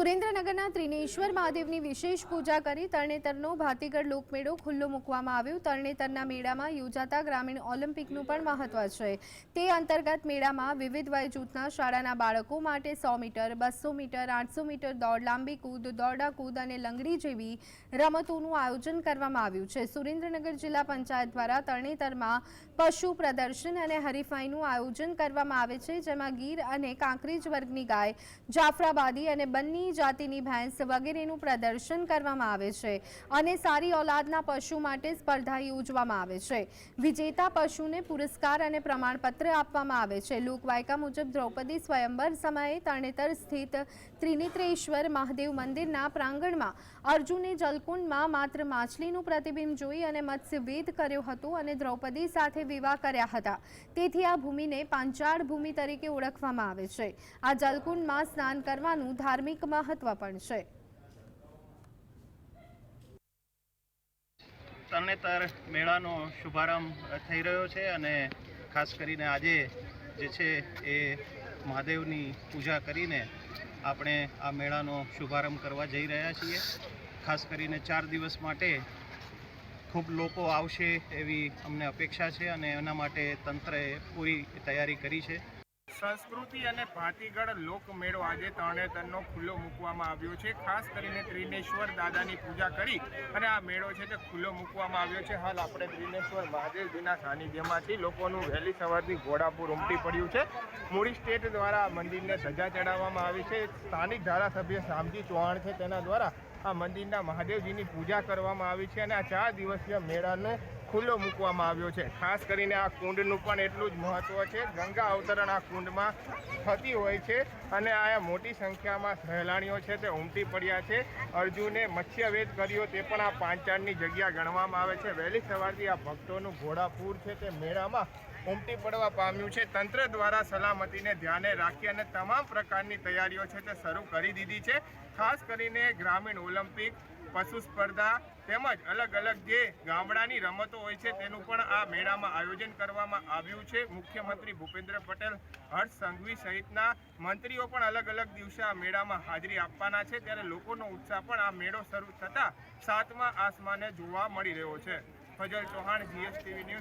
સુરેન્દ્રનગરના ત્રિનેશ્વર મહાદેવની વિશેષ પૂજા કરી તરણેતરનો ભાતીગઢ લોકમેળો ખુલ્લો મૂકવામાં આવ્યો. તરણેતરના મેળામાં યોજાતા ગ્રામીણ ઓલિમ્પિકનું પણ મહત્વ છે. તે અંતર્ગત મેળામાં વિવિધ વય જૂથના શાળાના બાળકો માટે સો મીટર, બસો મીટર, આઠસો મીટર દોડ, લાંબી કૂદ, દોરડા કૂદ અને લંગડી જેવી રમતોનું આયોજન કરવામાં આવ્યું છે. સુરેન્દ્રનગર જિલ્લા પંચાયત દ્વારા તરણેતરમાં પશુ પ્રદર્શન અને હરીફાઈનું આયોજન કરવામાં આવે છે, જેમાં ગીર અને કાંકરેજ વર્ગની ગાય, જાફરાબાદી અને બંની જાતિની ભેંસ વગેરેનું પ્રદર્શન કરવામાં આવે છે અને સારી ઓલાદના પશુ માટે સ્પર્ધા યોજવામાં આવે છે. વિજેતા પશુને પુરસ્કાર અને પ્રમાણપત્ર આપવામાં આવે છે. લોકવાયકા મુજબ દ્રૌપદી સ્વયંવર સમયે તરણેતર સ્થિત ત્રિનેત્રેશ્વર મહાદેવ મંદિરના પ્રાંગણમાં અર્જુને જલકુંડમાં માત્ર માછલીનું પ્રતિબિંબ જોઈ અને મત્સ્યવેદ કર્યો હતો અને દ્રૌપદી સાથે વિવાહ કર્યા હતા. તેથી આ ભૂમિને પાંચાળ ભૂમિ તરીકે ઓળખવામાં આવે છે. આ જલકુંડમાં સ્નાન કરવાનું ધાર્મિક મહત્વ પણ છે. તરણેતર મેળાનો શુભારંભ થઈ રહ્યો છે અને ખાસ કરીને આજે જે છે એ મહાદેવની પૂજા કરીને આપણે આ મેળાનો શુભારંભ કરવા જઈ રહ્યા છીએ. ખાસ કરીને ચાર દિવસ માટે ખૂબ લોકો આવશે એવી અમને અપેક્ષા છે અને એના માટે તંત્રએ પૂરી તૈયારી કરી છે. સંસ્કૃતિ અને ભાતીગળ લોકમેળો આજે તરણેતરનો ખુલ્લો મૂકવામાં આવ્યો છે. ખાસ કરીને ત્રિનેશ્વર દાદાની પૂજા કરી અને આ મેળો છે તે ખુલ્લો મૂકવામાં આવ્યો છે. હાલ આપણે ત્રિનેશ્વર મહાદેવજીના સાનિધ્યમાંથી લોકોનું વહેલી સવારથી ઘોડાપુર ઉમટી પડ્યું છે. મૂળી સ્ટેટ દ્વારા મંદિરને ધજા ચડાવવામાં આવી છે. સ્થાનિક ધારાસભ્ય શામજી ચૌહાણ છે. તેના દ્વારા આ મંદિરના મહાદેવજીની પૂજા કરવામાં આવી છે અને આ ચાર દિવસીય મેળાને ખુલ્લો મૂકવામાં આવ્યો છે. ખાસ કરીને આ કુંડનું પણ એટલું જ મહત્ત્વ છે. ગંગા અવતરણ આ કુંડમાં થતી હોય છે અને આ મોટી સંખ્યામાં સહેલાણીઓ છે તે ઉમટી પડ્યા છે. અર્જુને મત્સ્યવેદ કર્યો તે પણ આ પાંચાળની જગ્યા ગણવામાં આવે છે. વહેલી સવારથી આ ભક્તોનું ઘોડાપૂર છે તે મેળામાં ઉમટી પડવા પામ્યું છે. તંત્ર દ્વારા સલામતીને ધ્યાને રાખી અને તમામ પ્રકારની તૈયારીઓ છે તે શરૂ કરી દીધી છે. ખાસ કરીને ગ્રામીણ ઓલિમ્પિક પશુ સ્પર્ધા તેમજ અલગ અલગ જે ગામડાની રમતો હોય છે, તેનું પણ આ મેળામાં આયોજન કરવામાં આવ્યું છે. મુખ્યમંત્રી ભૂપેન્દ્ર પટેલ હર્ષ સંઘવી સહિતના મંત્રીઓ પણ અલગ અલગ દિવસે આ મેળામાં હાજરી આપવાના છે. ત્યારે લોકોનો ઉત્સાહ પણ આ મેળો શરૂ થતાં સાતમા આસમાને જોવા મળી રહ્યો છે. Fazal Chauhan, GSTV news